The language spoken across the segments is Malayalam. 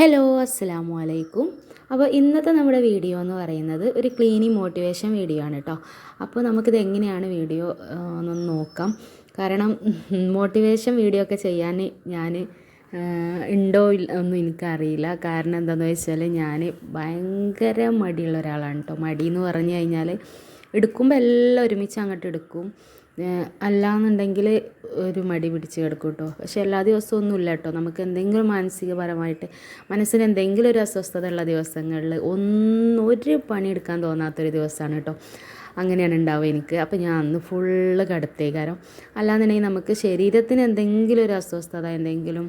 ഹലോ അസ്സലാമു അലൈക്കും അപ്പോൾ ഇന്നത്തെ നമ്മുടെ വീഡിയോ എന്ന് പറയുന്നത് ഒരു ക്ലീനിങ് മോട്ടിവേഷൻ വീഡിയോ ആണ് കേട്ടോ. അപ്പോൾ നമുക്കിത് എങ്ങനെയാണ് വീഡിയോ ഒന്ന് നോക്കാം. കാരണം മോട്ടിവേഷൻ വീഡിയോ ഒക്കെ ചെയ്യാൻ ഞാൻ ഉണ്ടോ ഒന്നും എനിക്കറിയില്ല. കാരണം എന്താണെന്ന് വെച്ചാൽ ഞാൻ ഭയങ്കര മടിയുള്ള ഒരാളാണ് കേട്ടോ. മടി എന്ന് പറഞ്ഞു കഴിഞ്ഞാൽ എടുക്കുമ്പോൾ എല്ലാം ഒരുമിച്ച് അങ്ങോട്ട് എടുക്കും. അല്ലാന്നുണ്ടെങ്കിൽ ഒരു മടി പിടിച്ച് കിടക്കും കേട്ടോ പക്ഷെ എല്ലാ ദിവസവും ഒന്നുമില്ല കേട്ടോ നമുക്ക് എന്തെങ്കിലും മാനസികപരമായിട്ട് മനസ്സിന് എന്തെങ്കിലും ഒരു അസ്വസ്ഥത ഉള്ള ദിവസങ്ങളിൽ ഒന്നും ഒരു പണിയെടുക്കാൻ തോന്നാത്തൊരു ദിവസമാണ് കേട്ടോ അങ്ങനെയാണ് ഉണ്ടാവുക എനിക്ക്. അപ്പോൾ ഞാൻ അന്ന് ഫുള്ള് കിടത്തേക്കാരം. അല്ലാന്നുണ്ടെങ്കിൽ നമുക്ക് ശരീരത്തിന് എന്തെങ്കിലും ഒരു അസ്വസ്ഥത എന്തെങ്കിലും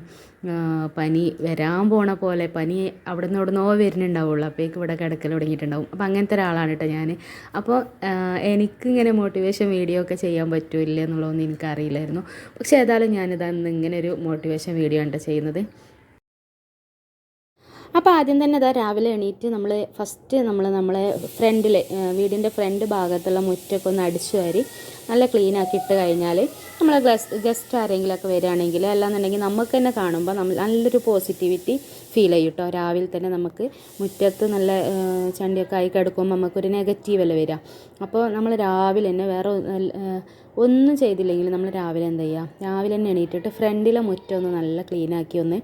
പനി വരാൻ പോണ പോലെ പനി അവിടെ നിന്ന് അവിടെ നിന്നോ വരുന്നുണ്ടാവുള്ളൂ. അപ്പോഴേക്ക് ഇവിടെ കിടക്കൽ തുടങ്ങിയിട്ടുണ്ടാവും. അപ്പോൾ അങ്ങനത്തെ ഒരാളാണ് കേട്ടോ ഞാൻ അപ്പോൾ എനിക്കിങ്ങനെ മോട്ടിവേഷൻ വീഡിയോ ഒക്കെ ചെയ്യാൻ പറ്റില്ല എന്നുള്ളതൊന്നും എനിക്കറിയില്ലായിരുന്നു. പക്ഷേ ഏതായാലും ഞാനിതാ ഇന്ന് ഇങ്ങനെ ഒരു മോട്ടിവേഷൻ വീഡിയോ ആണ് ചെയ്യുന്നത്. അപ്പോൾ ആദ്യം തന്നെ അതാ രാവിലെ എണീറ്റ് നമ്മൾ ഫസ്റ്റ് നമ്മൾ നമ്മളെ ഫ്രണ്ടിൽ വീടിന്റെ ഫ്രണ്ട് ഭാഗത്തുള്ള മുറ്റൊക്കെ ഒന്ന് അടിച്ചു വാരി നല്ല ക്ലീൻ ആക്കി ഇട്ട് കഴിഞ്ഞാൽ നമ്മൾ ഗസ്റ്റ് ഗസ്റ്റ് ആരെങ്കിലുമൊക്കെ വരികയാണെങ്കിൽ അല്ലാന്നുണ്ടെങ്കിൽ നമുക്ക് തന്നെ കാണുമ്പോൾ നമ്മൾ നല്ലൊരു പോസിറ്റിവിറ്റി ഫീൽ ചെയ്യും കേട്ടോ രാവിലെ തന്നെ നമുക്ക് മുറ്റത്ത് നല്ല ചണ്ടിയൊക്കെ ആയി കിടക്കുമ്പോൾ നമുക്കൊരു നെഗറ്റീവ് അല്ലേ വരിക. അപ്പോൾ നമ്മൾ രാവിലെ തന്നെ വേറെ ഒന്നും ചെയ്തില്ലെങ്കിൽ നമ്മൾ രാവിലെ എന്താ ചെയ്യുക രാവിലെ തന്നെ എണീറ്റിട്ട് ഫ്രണ്ടിലെ മുറ്റം ഒന്ന് നല്ല ക്ലീനാക്കി ഒന്ന്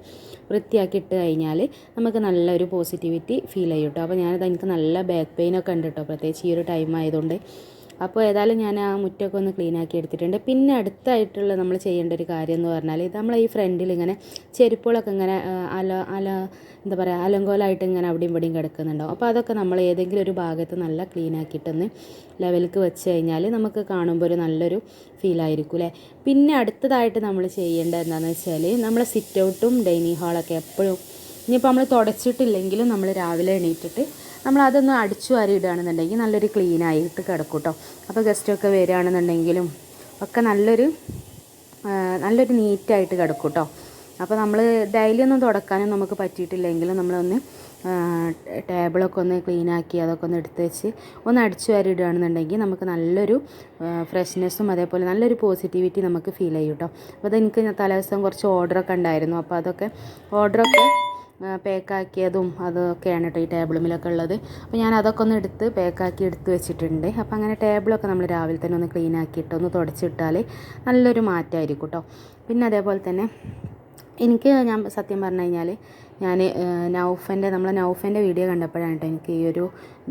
വൃത്തിയാക്കി ഇട്ട് കഴിഞ്ഞാൽ നമുക്ക് നല്ലൊരു പോസിറ്റിവിറ്റി ഫീൽ ചെയ്യും കേട്ടോ അപ്പോൾ ഞാനത് എനിക്ക് നല്ല ബാക്ക് പെയിനൊക്കെ ഉണ്ട് കേട്ടോ പ്രത്യേകിച്ച് ഈ ഒരു ടൈം ആയതുകൊണ്ട്. അപ്പോൾ ഏതായാലും ഞാൻ ആ മുറ്റമൊക്കെ ഒന്ന് ക്ലീൻ ആക്കി എടുത്തിട്ടുണ്ട്. പിന്നെ അടുത്തായിട്ടുള്ള നമ്മൾ ചെയ്യേണ്ട ഒരു കാര്യം എന്ന് പറഞ്ഞാൽ ഇത് നമ്മൾ ഈ ഫ്രണ്ടിൽ ഇങ്ങനെ ചെരുപ്പുകളൊക്കെ ഇങ്ങനെ അല അല എന്താ പറയുക അലങ്കോലായിട്ട് ഇങ്ങനെ അവിടെയും ഇവിടെയും കിടക്കുന്നുണ്ടാവും അപ്പോൾ അതൊക്കെ നമ്മൾ ഏതെങ്കിലും ഒരു ഭാഗത്ത് നല്ല ക്ലീൻ ആക്കിയിട്ടൊന്ന് ലെവലിക്ക് വെച്ച് കഴിഞ്ഞാൽ നമുക്ക് കാണുമ്പോൾ ഒരു നല്ലൊരു ഫീലായിരിക്കും അല്ലേ? പിന്നെ അടുത്തതായിട്ട് നമ്മൾ ചെയ്യേണ്ടത് എന്താണെന്ന് വെച്ചാൽ നമ്മൾ സിറ്റ് ഔട്ടും ഡൈനിങ് ഹാളൊക്കെ എപ്പോഴും ഇനിയിപ്പോൾ നമ്മൾ തുടച്ചിട്ടില്ലെങ്കിലും നമ്മൾ രാവിലെ എണീറ്റിട്ട് നമ്മൾ അതൊന്ന് അടിച്ചു വാരി ഇടുകയാണെന്നുണ്ടെങ്കിൽ നല്ലൊരു ക്ലീനായിട്ട് കിടക്കും കേട്ടോ അപ്പോൾ ഗസ്റ്റൊക്കെ വരികയാണെന്നുണ്ടെങ്കിലും ഒക്കെ നല്ലൊരു നല്ലൊരു നീറ്റായിട്ട് കിടക്കും കേട്ടോ അപ്പോൾ നമ്മൾ ഡെയിലി ഒന്നും തുടക്കാനും നമുക്ക് പറ്റിയിട്ടില്ലെങ്കിലും നമ്മളൊന്ന് ടേബിളൊക്കെ ഒന്ന് ക്ലീൻ ആക്കി അതൊക്കെ ഒന്ന് എടുത്ത് വെച്ച് ഒന്ന് അടിച്ചു വാരി ഇടുകയാണെന്നുണ്ടെങ്കിൽ നമുക്ക് നല്ലൊരു ഫ്രഷ്നെസ്സും അതേപോലെ നല്ലൊരു പോസിറ്റിവിറ്റി നമുക്ക് ഫീൽ ചെയ്യും കേട്ടോ അപ്പോൾ അതെനിക്ക് തലേദിവസം കുറച്ച് ഓർഡറൊക്കെ ഉണ്ടായിരുന്നു. അപ്പോൾ അതൊക്കെ ഓർഡറൊക്കെ പേക്കാക്കിയതും അതൊക്കെയാണ് കേട്ടോ ഈ ടേബിളുമിലൊക്കെ ഉള്ളത്. അപ്പോൾ ഞാൻ അതൊക്കെ ഒന്ന് എടുത്ത് പേക്കാക്കി എടുത്ത് വെച്ചിട്ടുണ്ട്. അപ്പോൾ അങ്ങനെ ടേബിളൊക്കെ നമ്മൾ രാവിലെ തന്നെ ഒന്ന് ക്ലീൻ ആക്കിയിട്ട് ഒന്ന് തുടച്ചിട്ടാൽ നല്ലൊരു മാറ്റമായിരിക്കും കേട്ടോ പിന്നെ അതേപോലെ തന്നെ എനിക്ക് ഞാൻ സത്യം പറഞ്ഞു കഴിഞ്ഞാൽ ഞാൻ നൗഫന്റെ നമ്മളെ നൗഫന്റെ വീഡിയോ കണ്ടപ്പോഴാണ് കേട്ടോ എനിക്ക് ഈ ഒരു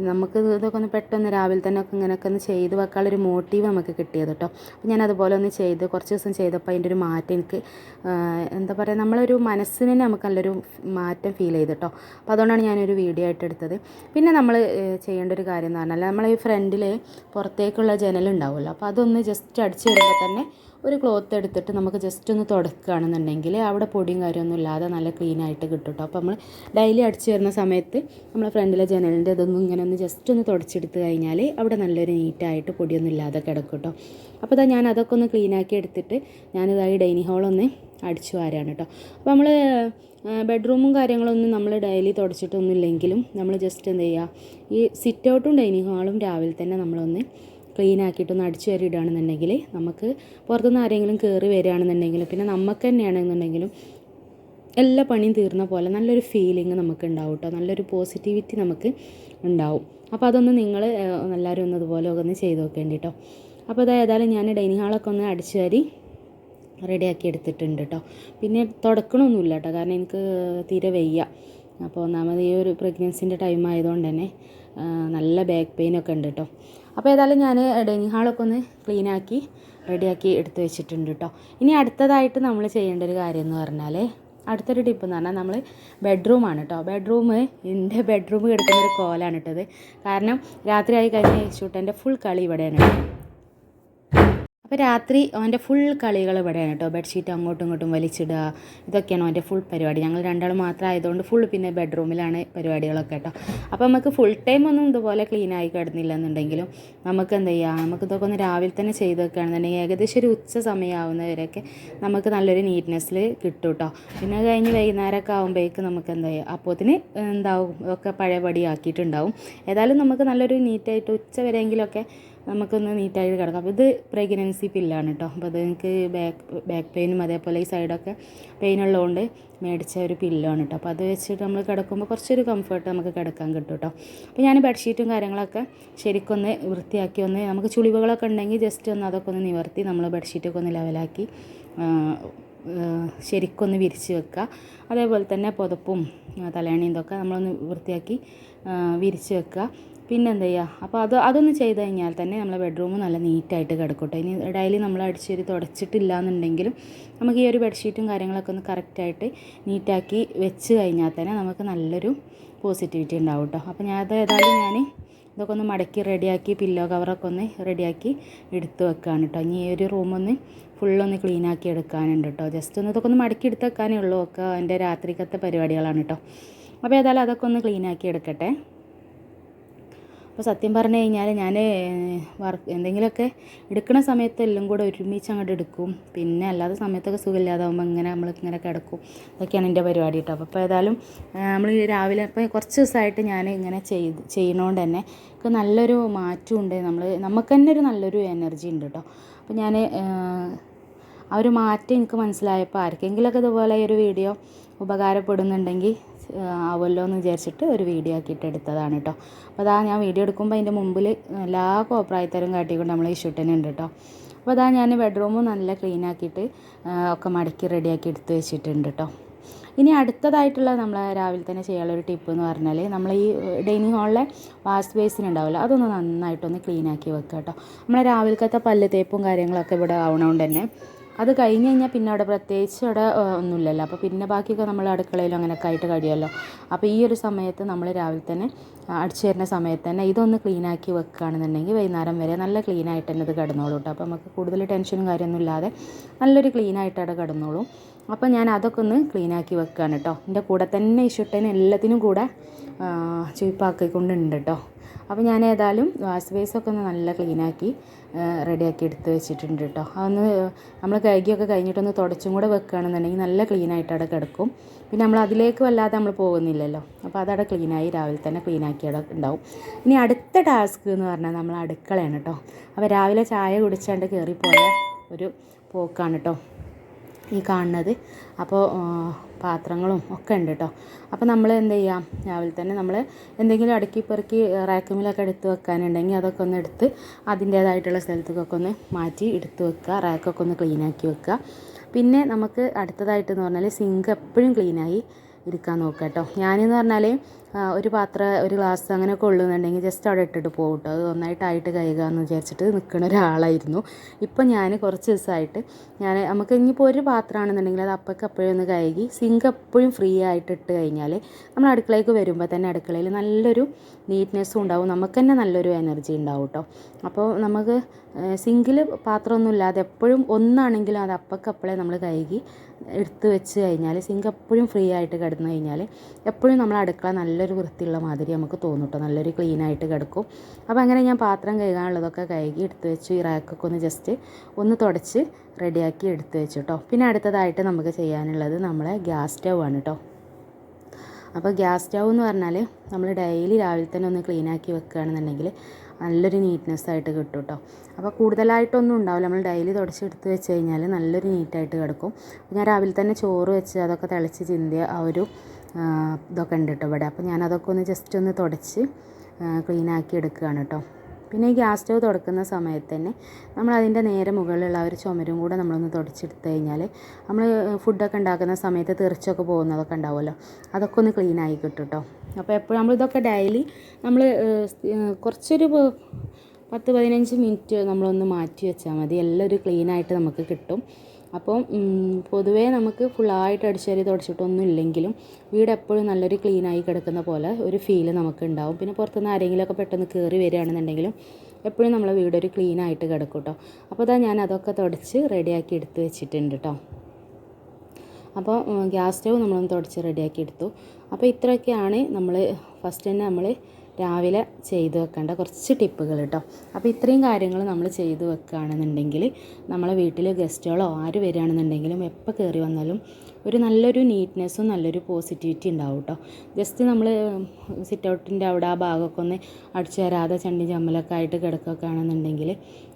നമുക്ക് ഇതൊക്കെ ഒന്ന് പെട്ടെന്ന് രാവിലെ തന്നെ ഒക്കെ ഇങ്ങനെയൊക്കെ ഒന്ന് ചെയ്ത് വെക്കാനുള്ളൊരു മോട്ടീവ് നമുക്ക് കിട്ടിയത് കേട്ടോ അപ്പോൾ ഞാൻ അതുപോലെ ഒന്ന് ചെയ്ത് കുറച്ച് ദിവസം ചെയ്തപ്പോൾ അതിന്റെ ഒരു മാറ്റം എനിക്ക് എന്താ പറയുക നമ്മളൊരു മനസ്സിന് നമുക്ക് നല്ലൊരു മാറ്റം ഫീൽ ചെയ്ത് കേട്ടോ അപ്പോൾ അതുകൊണ്ടാണ് ഞാനൊരു വീഡിയോ ആയിട്ട് എടുത്തത്. പിന്നെ നമ്മൾ ചെയ്യേണ്ട ഒരു കാര്യം എന്ന് പറഞ്ഞാൽ നമ്മളെ ഈ ഫ്രണ്ടിൽ പുറത്തേക്കുള്ള ജനലുണ്ടാവുമല്ലോ അപ്പോൾ അതൊന്ന് ജസ്റ്റ് അടിച്ച് വരുമ്പോൾ തന്നെ ഒരു ക്ലോത്ത് എടുത്തിട്ട് നമുക്ക് ജസ്റ്റ് ഒന്ന് തുടക്കുകയാണെന്നുണ്ടെങ്കിൽ അവിടെ പൊടിയും കാര്യമൊന്നും ഇല്ലാതെ നല്ല ക്ലീനായിട്ട് കിട്ടും കേട്ടോ അപ്പോൾ നമ്മൾ ഡെയിലി അടിച്ച് വരുന്ന സമയത്ത് നമ്മളെ ഫ്രണ്ടിലെ ജനലിന്റെ ഇതൊന്നും ഇങ്ങനെ ഒന്ന് ജസ്റ്റ് ഒന്ന് തുടച്ചെടുത്ത് കഴിഞ്ഞാൽ അവിടെ നല്ലൊരു നീറ്റായിട്ട് പൊടിയൊന്നും ഇല്ലാതെ കിടക്കും കേട്ടോ. അപ്പോൾ ഞാൻ അതൊക്കെ ഒന്ന് ക്ലീൻ ആക്കി എടുത്തിട്ട് ഞാനിതായി ഡൈനിങ് ഹോളൊന്ന് അടിച്ചു വാരാണ് കേട്ടോ. അപ്പോൾ നമ്മൾ ബെഡ്റൂമും കാര്യങ്ങളൊന്നും നമ്മൾ ഡെയിലി തുടച്ചിട്ടൊന്നുമില്ലെങ്കിലും നമ്മൾ ജസ്റ്റ് എന്ത് ചെയ്യുക ഈ സിറ്റ് ഔട്ടും ഡൈനിങ് ഹാളും രാവിലെ തന്നെ നമ്മളൊന്ന് ക്ലീൻ ആക്കിയിട്ടൊന്ന് അടിച്ചു കയറി ഇടുകയാണെന്നുണ്ടെങ്കിൽ നമുക്ക് പുറത്തുനിന്ന് ആരെങ്കിലും കയറി വരികയാണെന്നുണ്ടെങ്കിൽ പിന്നെ നമുക്ക് തന്നെയാണെന്നുണ്ടെങ്കിലും എല്ലാ പണിയും തീർന്ന പോലെ നല്ലൊരു ഫീലിംഗ് നമുക്ക് ഉണ്ടാവും കേട്ടോ നല്ലൊരു പോസിറ്റിവിറ്റി നമുക്ക് ഉണ്ടാവും. അപ്പോൾ അതൊന്ന് നിങ്ങൾ എല്ലാവരും ഒന്ന് അതുപോലെ ഒന്ന് ചെയ്ത് നോക്കേണ്ടി കേട്ടോ അപ്പോൾ അത് ഏതായാലും ഞാൻ ഡൈനിങ് ഹാളൊക്കെ ഒന്ന് അടിച്ചു വരി റെഡിയാക്കി എടുത്തിട്ടുണ്ട് കേട്ടോ പിന്നെ തുടക്കണമൊന്നുമില്ല കേട്ടോ കാരണം എനിക്ക് തീരെ വയ്യ. അപ്പോൾ ഒന്നാമത് ഈ ഒരു പ്രഗ്നൻസിന്റെ ടൈം ആയതുകൊണ്ട് തന്നെ നല്ല ബാക്ക് പെയിനൊക്കെ ഉണ്ട് കേട്ടോ അപ്പോൾ ഏതായാലും ഞാൻ ഡൈനിങ് ഹാളൊക്കെ ഒന്ന് ക്ലീനാക്കി റെഡിയാക്കി എടുത്ത് വെച്ചിട്ടുണ്ട് കേട്ടോ ഇനി അടുത്തതായിട്ട് നമ്മൾ ചെയ്യേണ്ട ഒരു കാര്യം എന്ന് പറഞ്ഞാൽ അടുത്തൊരു ടിപ്പ് എന്ന് പറഞ്ഞാൽ നമ്മൾ ബെഡ്റൂമാണ് കേട്ടോ ബെഡ്റൂം എന്റെ ബെഡ്റൂം കിടക്കുന്ന ഒരു കോലാണ് ഇട്ടത് കാരണം രാത്രി ആയി കഴിഞ്ഞാൽ യേശൂട്ടന്റെ ഫുൾ കളി ഇവിടെയാണ്. അപ്പോൾ രാത്രി അവന്റെ ഫുൾ കളികൾ ഇവിടെയാണ് കേട്ടോ. ബെഡ്ഷീറ്റ് അങ്ങോട്ടും ഇങ്ങോട്ടും വലിച്ചിടുക ഇതൊക്കെയാണ് അവന്റെ ഫുൾ പരിപാടി. ഞങ്ങൾ രണ്ടാളും മാത്രം ആയതുകൊണ്ട് ഫുൾ പിന്നെ ബെഡ്റൂമിലാണ് പരിപാടികളൊക്കെ കേട്ടോ. അപ്പോൾ നമുക്ക് ഫുൾ ടൈം ഒന്നും ഇതുപോലെ ക്ലീൻ ആയി കിടന്നില്ല എന്നുണ്ടെങ്കിലും നമുക്ക് എന്ത് ചെയ്യുക നമുക്ക് ഇതൊക്കെ ഒന്ന് രാവിലെ തന്നെ ചെയ്ത് വെക്കുകയാണെന്നുണ്ടെങ്കിൽ ഏകദേശം ഒരു ഉച്ച സമയമാവുന്നവരൊക്കെ നമുക്ക് നല്ലൊരു നീറ്റ്നെസ്സിൽ കിട്ടും കേട്ടോ. പിന്നെ കഴിഞ്ഞ് വൈകുന്നേരമൊക്കെ ആകുമ്പോഴേക്ക് നമുക്ക് എന്താ ചെയ്യുക അപ്പോത്തിന് എന്താവും? ഒക്കെ പഴയപടി ആക്കിയിട്ടുണ്ടാവും. ഏതായാലും നമുക്ക് നല്ലൊരു നീറ്റായിട്ട് ഉച്ച വരെയെങ്കിലുമൊക്കെ നമുക്കൊന്ന് നീറ്റായിട്ട് കിടക്കാം. അപ്പോൾ ഇത് പ്രഗ്നൻസി പില്ലാണ് കേട്ടോ അപ്പോൾ അത് എനിക്ക് ബാക്ക് ബാക്ക് പെയിനും അതേപോലെ ഈ സൈഡൊക്കെ പെയിൻ ഉള്ളതുകൊണ്ട് മേടിച്ച ഒരു പില്ലാണ് കേട്ടോ അപ്പോൾ അത് വെച്ചിട്ട് നമ്മൾ കിടക്കുമ്പോൾ കുറച്ചൊരു കംഫർട്ട് നമുക്ക് കിടക്കാൻ കിട്ടും കേട്ടോ അപ്പോൾ ഞാൻ ബെഡ്ഷീറ്റും കാര്യങ്ങളൊക്കെ ശരിക്കൊന്ന് വൃത്തിയാക്കി ഒന്ന് നമുക്ക് ചുളിവുകളൊക്കെ ഉണ്ടെങ്കിൽ ജസ്റ്റ് ഒന്ന് അതൊക്കെ ഒന്ന് നിവർത്തി നമ്മൾ ബെഡ്ഷീറ്റൊക്കെ ഒന്ന് ലെവലാക്കി ശരിക്കൊന്ന് വിരിച്ച് വെക്കുക അതേപോലെ തന്നെ പുതപ്പും തലയണിയും ഇതൊക്കെ നമ്മളൊന്ന് വൃത്തിയാക്കി വിരിച്ച് വെക്കുക പിന്നെ എന്താ ചെയ്യുക അപ്പോൾ അത് അതൊന്ന് ചെയ്ത് കഴിഞ്ഞാൽ തന്നെ നമ്മളെ ബെഡ്റൂം നല്ല നീറ്റായിട്ട് കിടക്കട്ടെ. ഇനി ഡെയിലി നമ്മൾ അടിച്ചേരി തുടച്ചിട്ടില്ല എന്നുണ്ടെങ്കിലും നമുക്ക് ഈ ഒരു ബെഡ്ഷീറ്റും കാര്യങ്ങളൊക്കെ ഒന്ന് കറക്റ്റായിട്ട് നീറ്റാക്കി വെച്ച് കഴിഞ്ഞാൽ തന്നെ നമുക്ക് നല്ലൊരു പോസിറ്റിവിറ്റി ഉണ്ടാവും കേട്ടോ അപ്പോൾ ഞാൻ അത് ഏതായാലും ഞാൻ ഇതൊക്കെ ഒന്ന് മടക്കി റെഡിയാക്കി പില്ലോ കവറൊക്കെ ഒന്ന് റെഡിയാക്കി എടുത്ത് വെക്കുകയാണ് കേട്ടോ ഇനി ഈ ഒരു റൂമൊന്ന് ഫുള്ളൊന്ന് ക്ലീനാക്കി എടുക്കാനുണ്ട് കേട്ടോ ജസ്റ്റ് ഒന്ന് ഇതൊക്കെ ഒന്ന് മടക്കി എടുത്ത് വെക്കാനേ ഉള്ളൂ ഒക്കെ എന്റെ രാത്രിക്കത്തെ പരിപാടികളാണ് കേട്ടോ അപ്പോൾ ഏതായാലും അതൊക്കെ ഒന്ന് ക്ലീനാക്കി എടുക്കട്ടെ. അപ്പോൾ സത്യം പറഞ്ഞു കഴിഞ്ഞാൽ ഞാൻ വർക്ക് എന്തെങ്കിലുമൊക്കെ എടുക്കുന്ന സമയത്ത് എല്ലാം കൂടെ ഒരുമിച്ച് അങ്ങോട്ട് എടുക്കും. പിന്നെ അല്ലാത്ത സമയത്തൊക്കെ സുഖമില്ലാതാവുമ്പോൾ ഇങ്ങനെ നമ്മൾ ഇങ്ങനെ കിടക്കും. അതൊക്കെയാണ് എന്റെ പരിപാടി കേട്ടോ അപ്പോൾ ഏതായാലും നമ്മൾ രാവിലെ ഇപ്പോൾ കുറച്ച് ദിവസമായിട്ട് ഞാൻ ഇങ്ങനെ ചെയ്ത് ചെയ്യുന്നതുകൊണ്ട് തന്നെ ഒക്കെ നല്ലൊരു മാറ്റമുണ്ട് നമ്മൾ നമുക്ക് തന്നെ ഒരു നല്ലൊരു എനർജി ഉണ്ട് കേട്ടോ അപ്പോൾ ഞാൻ ആ ഒരു മാറ്റം എനിക്ക് മനസ്സിലായപ്പോൾ ആർക്കെങ്കിലുമൊക്കെ ഇതുപോലെ ഒരു വീഡിയോ ഉപകാരപ്പെടുന്നുണ്ടെങ്കിൽ ആവുമല്ലോ എന്ന് വിചാരിച്ചിട്ട് ഒരു വീഡിയോ ആക്കിയിട്ട് എടുത്തതാണ് കേട്ടോ അപ്പോൾ അതാ ഞാൻ വീഡിയോ എടുക്കുമ്പോൾ അതിന്റെ മുമ്പിൽ എല്ലാ കോപ്രായത്തരും കാട്ടിക്കൊണ്ട് നമ്മൾ ഈ ഷൂട്ടിനുണ്ട് കേട്ടോ അപ്പോൾ അതാ ഞാൻ ബെഡ്റൂമും നല്ല ക്ലീൻ ആക്കിയിട്ട് ഒക്കെ മടക്കി റെഡിയാക്കി എടുത്ത് വെച്ചിട്ടുണ്ട് കേട്ടോ ഇനി അടുത്തതായിട്ടുള്ള നമ്മൾ രാവിലെ തന്നെ ചെയ്യാനുള്ള ഒരു ടിപ്പ് എന്ന് പറഞ്ഞാൽ നമ്മൾ ഈ ഡൈനിങ് ഹാളിലെ വാഷ് ബേസിൻ ഉണ്ടാവില്ല അതൊന്ന് നന്നായിട്ടൊന്ന് ക്ലീൻ ആക്കി വെക്കുക കേട്ടോ നമ്മളെ രാവിലത്തെ പല്ല് തേപ്പും കാര്യങ്ങളൊക്കെ ഇവിടെ ആവണതുകൊണ്ട് തന്നെ അത് കഴിഞ്ഞ് കഴിഞ്ഞാൽ പിന്നെ അവിടെ പ്രത്യേകിച്ച് അവിടെ ഒന്നുമില്ലല്ലോ. അപ്പോൾ പിന്നെ ബാക്കിയൊക്കെ നമ്മൾ അടുക്കളയിലും അങ്ങനെയൊക്കെ ആയിട്ട് കഴിയുമല്ലോ. അപ്പോൾ ഈ ഒരു സമയത്ത് നമ്മൾ രാവിലെ തന്നെ അടിച്ചു വരുന്ന സമയത്ത് തന്നെ ഇതൊന്ന് ക്ലീനാക്കി വെക്കുകയാണെന്നുണ്ടെങ്കിൽ വൈകുന്നേരം വരെ നല്ല ക്ലീനായിട്ട് തന്നെ ഇത് കിടന്നോളൂ കേട്ടോ. അപ്പോൾ നമുക്ക് കൂടുതൽ ടെൻഷനും കാര്യമൊന്നും ഇല്ലാതെ നല്ലൊരു ക്ലീനായിട്ട് അവിടെ കിടന്നോളൂ. അപ്പോൾ ഞാൻ അതൊക്കെ ഒന്ന് ക്ലീനാക്കി വെക്കുകയാണ് കേട്ടോ. എന്റെ കൂടെ തന്നെ ഇഷ്യൂട്ടേന് എല്ലാത്തിനും കൂടെ ചീപ്പാക്കിക്കൊണ്ടുണ്ട് കേട്ടോ. അപ്പോൾ ഞാൻ ഏതായാലും വാഷ് ബേസൊക്കെ ഒന്ന് നല്ല ക്ലീനാക്കി റെഡിയാക്കി എടുത്ത് വെച്ചിട്ടുണ്ട് കേട്ടോ അതൊന്ന് നമ്മൾ കഴുകിയൊക്കെ കഴിഞ്ഞിട്ടൊന്ന് തുടച്ചും കൂടെ വെക്കുകയാണെന്നുണ്ടെങ്കിൽ നല്ല ക്ലീനായിട്ട് അവിടെ കിടക്കും. പിന്നെ നമ്മൾ അതിലേക്ക് വല്ലാതെ നമ്മൾ പോകുന്നില്ലല്ലോ. അപ്പോൾ അതവിടെ ക്ലീനായി രാവിലെ തന്നെ ക്ലീനാക്കി അവിടെ ഉണ്ടാവും. ഇനി അടുത്ത ടാസ്ക് എന്ന് പറഞ്ഞാൽ നമ്മൾ അടുക്കളയാണ് കേട്ടോ അപ്പോൾ രാവിലെ ചായ കുടിച്ചാണ്ട് കയറിപ്പോയ ഒരു പോക്കാണ് കേട്ടോ ഈ കാണുന്നത്. അപ്പോൾ പാത്രങ്ങളും ഒക്കെ ഉണ്ട് കേട്ടോ അപ്പോൾ നമ്മൾ എന്ത് ചെയ്യാം? രാവിലെ തന്നെ നമ്മൾ എന്തെങ്കിലും അടുക്കി പെറുക്കി റാക്കുമിലൊക്കെ എടുത്ത് വെക്കാനുണ്ടെങ്കിൽ അതൊക്കെ ഒന്ന് എടുത്ത് അതിന്റേതായിട്ടുള്ള സ്ഥലത്തേക്കൊക്കെ ഒന്ന് മാറ്റി എടുത്ത് വെക്കുക. റാക്കൊക്കെ ഒന്ന് ക്ലീനാക്കി വെക്കുക. പിന്നെ നമുക്ക് അടുത്തതായിട്ടെന്ന് പറഞ്ഞാൽ സിങ്ക് എപ്പോഴും ക്ലീനായി ഇരിക്കാൻ നോക്കുക കേട്ടോ ഞാനെന്ന് പറഞ്ഞാൽ ഒരു പാത്രം ഒരു ഗ്ലാസ് അങ്ങനെയൊക്കെ ഉള്ളുന്നുണ്ടെങ്കിൽ ജസ്റ്റ് അവിടെ ഇട്ടിട്ട് പോകും കേട്ടോ അത് നന്നായിട്ടായിട്ട് കഴുകാമെന്ന് വിചാരിച്ചിട്ട് നിൽക്കുന്ന ഒരാളായിരുന്നു. ഇപ്പം ഞാൻ കുറച്ച് ദിവസമായിട്ട് ഞാൻ നമുക്ക് ഇനിയിപ്പോൾ ഒരു പാത്രമാണെന്നുണ്ടെങ്കിൽ അത് അപ്പൊക്കെ അപ്പോഴും ഒന്ന് കഴുകി സിങ്ക് എപ്പോഴും ഫ്രീ ആയിട്ട് ഇട്ട് കഴിഞ്ഞാൽ നമ്മൾ അടുക്കളയ്ക്ക് വരുമ്പോൾ തന്നെ അടുക്കളയിൽ നല്ലൊരു നീറ്റ്നെസ്സും ഉണ്ടാവും. നമുക്ക് തന്നെ നല്ലൊരു എനർജി ഉണ്ടാവും കേട്ടോ അപ്പോൾ നമുക്ക് സിങ്കിൽ പാത്രമൊന്നും ഇല്ലാതെ എപ്പോഴും ഒന്നാണെങ്കിലും അത് അപ്പക്കപ്പോഴേ നമ്മൾ കഴുകി എടുത്ത് വെച്ച് കഴിഞ്ഞാൽ സിങ്ക് എപ്പോഴും ഫ്രീ ആയിട്ട് കിടന്നു കഴിഞ്ഞാൽ എപ്പോഴും നമ്മൾ അടുക്കള നല്ലൊരു വൃത്തിയുള്ള മാതിരി നമുക്ക് തോന്നും കേട്ടോ നല്ലൊരു ക്ലീനായിട്ട് കിടക്കും. അപ്പോൾ അങ്ങനെ ഞാൻ പാത്രം കഴുകാനുള്ളതൊക്കെ കഴുകി എടുത്ത് വെച്ചു. ഈ റാക്കൊക്കെ ഒന്ന് ജസ്റ്റ് ഒന്ന് തുടച്ച് റെഡിയാക്കി എടുത്ത് വെച്ചു കേട്ടോ പിന്നെ അടുത്തതായിട്ട് നമുക്ക് ചെയ്യാനുള്ളത് നമ്മളെ ഗ്യാസ് സ്റ്റവ് ആണ് കേട്ടോ അപ്പോൾ ഗ്യാസ് സ്റ്റവ് എന്ന് പറഞ്ഞാൽ നമ്മൾ ഡെയിലി രാവിലെ തന്നെ ഒന്ന് ക്ലീൻ ആക്കി വെക്കുകയാണെന്നുണ്ടെങ്കിൽ നല്ലൊരു നീറ്റ്നെസ് ആയിട്ട് കിട്ടും കേട്ടോ അപ്പോൾ കൂടുതലായിട്ടൊന്നും ഉണ്ടാവില്ല. നമ്മൾ ഡെയിലി തുടച്ച് എടുത്ത് വെച്ച് കഴിഞ്ഞാൽ നല്ലൊരു നീറ്റായിട്ട് കിടക്കും. ഞാൻ രാവിലെ തന്നെ ചോറ് വെച്ച് അതൊക്കെ തിളച്ച് ചിന്തിയ ആ ഒരു ഇതൊക്കെ ഉണ്ട് കേട്ടോ ഇവിടെ. അപ്പോൾ ഞാനതൊക്കെ ഒന്ന് ജസ്റ്റ് ഒന്ന് തുടച്ച് ക്ലീൻ ആക്കി എടുക്കുകയാണ് കേട്ടോ പിന്നെ ഈ ഗ്യാസ് സ്റ്റവ് തുടക്കുന്ന സമയത്ത് തന്നെ നമ്മൾ അതിന്റെ നേരെ മുകളിലുള്ള ഒരു ചുമരും കൂടെ നമ്മളൊന്ന് തുടച്ചെടുത്ത് കഴിഞ്ഞാൽ നമ്മൾ ഫുഡൊക്കെ ഉണ്ടാക്കുന്ന സമയത്ത് തെറിച്ചൊക്കെ പോകുന്നതൊക്കെ ഉണ്ടാവുമല്ലോ. അതൊക്കെ ഒന്ന് ക്ലീൻ ആയി കിട്ടും കേട്ടോ അപ്പോൾ എപ്പോഴും നമ്മളിതൊക്കെ ഡെയിലി നമ്മൾ കുറച്ചൊരു പത്ത് പതിനഞ്ച് മിനിറ്റ് നമ്മളൊന്ന് മാറ്റി വെച്ചാൽ മതി. എല്ലാം ഒരു ക്ലീനായിട്ട് നമുക്ക് കിട്ടും. അപ്പം പൊതുവേ നമുക്ക് ഫുള്ളായിട്ട് അടിച്ചുവാരി തുടച്ചിട്ടൊന്നും ഇല്ലെങ്കിലും വീട് എപ്പോഴും നല്ലൊരു ക്ലീനായി കിടക്കുന്ന പോലെ ഒരു ഫീൽ നമുക്ക് ഉണ്ടാവും. പിന്നെ പുറത്തുനിന്ന് ആരെങ്കിലുമൊക്കെ പെട്ടെന്ന് കയറി വരികയാണെന്നുണ്ടെങ്കിലും എപ്പോഴും നമ്മളെ വീടൊരു ക്ലീനായിട്ട് കിടക്കും കേട്ടോ അപ്പോൾ അതാ ഞാൻ അതൊക്കെ തുടച്ച് റെഡിയാക്കി എടുത്ത് വെച്ചിട്ടുണ്ട് കേട്ടോ അപ്പോൾ ഗ്യാസ് സ്റ്റവ് നമ്മളൊന്ന് തുടച്ച് റെഡിയാക്കി എടുത്തു. അപ്പോൾ ഇത്രയൊക്കെയാണ് നമ്മൾ ഫസ്റ്റ് തന്നെ നമ്മൾ രാവിലെ ചെയ്ത് വെക്കേണ്ട കുറച്ച് ടിപ്പുകൾ കേട്ടോ. അപ്പോൾ ഇത്രയും കാര്യങ്ങൾ നമ്മൾ ചെയ്ത് വെക്കുകയാണെന്നുണ്ടെങ്കിൽ നമ്മളെ വീട്ടിൽ ഗസ്റ്റുകളോ ആര് വരികയാണെന്നുണ്ടെങ്കിലും എപ്പോൾ കയറി വന്നാലും ഒരു നല്ലൊരു നീറ്റ്നെസ്സും നല്ലൊരു പോസിറ്റിവിറ്റി ഉണ്ടാവും കേട്ടോ ജസ്റ്റ് നമ്മൾ സിറ്റ് ഔട്ടിന്റെ അവിടെ ആ ഭാഗമൊക്കെ ഒന്ന് അടിച്ചു തരാതെ ചണ്ടി ചമ്മലൊക്കെ ആയിട്ട് കിടക്കുകയൊക്കെ ആണെന്നുണ്ടെങ്കിൽ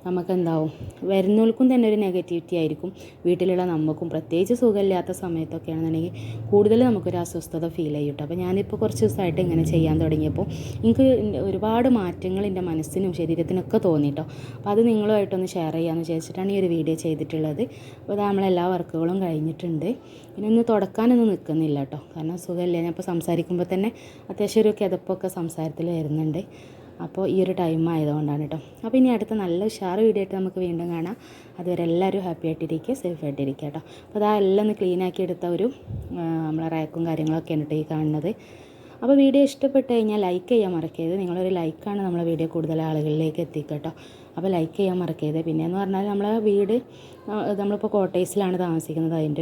നമുക്കെന്താവും വരുന്നവർക്കും തന്നെ ഒരു നെഗറ്റിവിറ്റി ആയിരിക്കും. വീട്ടിലുള്ള നമുക്കും പ്രത്യേകിച്ച് സുഖമില്ലാത്ത സമയത്തൊക്കെ ആണെന്നുണ്ടെങ്കിൽ കൂടുതൽ നമുക്കൊരു അസ്വസ്ഥത ഫീൽ ചെയ്യും കേട്ടോ അപ്പോൾ ഞാനിപ്പോൾ കുറച്ച് ദിവസമായിട്ട് ഇങ്ങനെ ചെയ്യാൻ തുടങ്ങിയപ്പോൾ എനിക്ക് ഒരുപാട് മാറ്റങ്ങൾ എന്റെ മനസ്സിനും ശരീരത്തിനൊക്കെ തോന്നി കേട്ടോ അപ്പോൾ അത് നിങ്ങളുമായിട്ടൊന്ന് ഷെയർ ചെയ്യാമെന്ന് വിചാരിച്ചിട്ടാണ് ഈ ഒരു വീഡിയോ ചെയ്തിട്ടുള്ളത്. അപ്പോൾ നമ്മളെല്ലാ വർക്കുകളും കഴിഞ്ഞിട്ടുണ്ട്. പിന്നെ ഒന്ന് തുടക്കാനൊന്നും നിൽക്കുന്നില്ല കേട്ടോ കാരണം സുഖമില്ല. ഞാൻ സംസാരിക്കുമ്പോൾ തന്നെ അത്യാവശ്യം ഒരു കിതപ്പൊക്കെ സംസാരത്തിൽ വരുന്നുണ്ട്. അപ്പോൾ ഈ ഒരു ടൈം ആയതുകൊണ്ടാണ് കേട്ടോ അപ്പോൾ ഇനി അടുത്ത നല്ല ഉഷാർ വീഡിയോ ആയിട്ട് നമുക്ക് വീണ്ടും കാണാം. അതുവരെ എല്ലാവരും ഹാപ്പി ആയിട്ടിരിക്കുക സേഫ് ആയിട്ടിരിക്കുക കേട്ടോ അപ്പോൾ അതാ എല്ലാം ഒന്ന് ക്ലീൻ ആക്കി എടുത്ത ഒരു നമ്മളെ റാക്കും കാര്യങ്ങളൊക്കെയാണ് കേട്ടോ ഈ കാണുന്നത്. അപ്പോൾ വീഡിയോ ഇഷ്ടപ്പെട്ട് കഴിഞ്ഞാൽ ലൈക്ക് ചെയ്യാൻ മറക്കരുത്. നിങ്ങളൊരു ലൈക്കാണ് നമ്മളെ വീഡിയോ കൂടുതൽ ആളുകളിലേക്ക് എത്തിക്കുക കേട്ടോ അപ്പോൾ ലൈക്ക് ചെയ്യാൻ മറക്കരുത്. പിന്നെ എന്ന് പറഞ്ഞാൽ നമ്മളെ വീട് നമ്മളിപ്പോൾ കോട്ടേഴ്സിലാണ് താമസിക്കുന്നത്. അതിന്റെ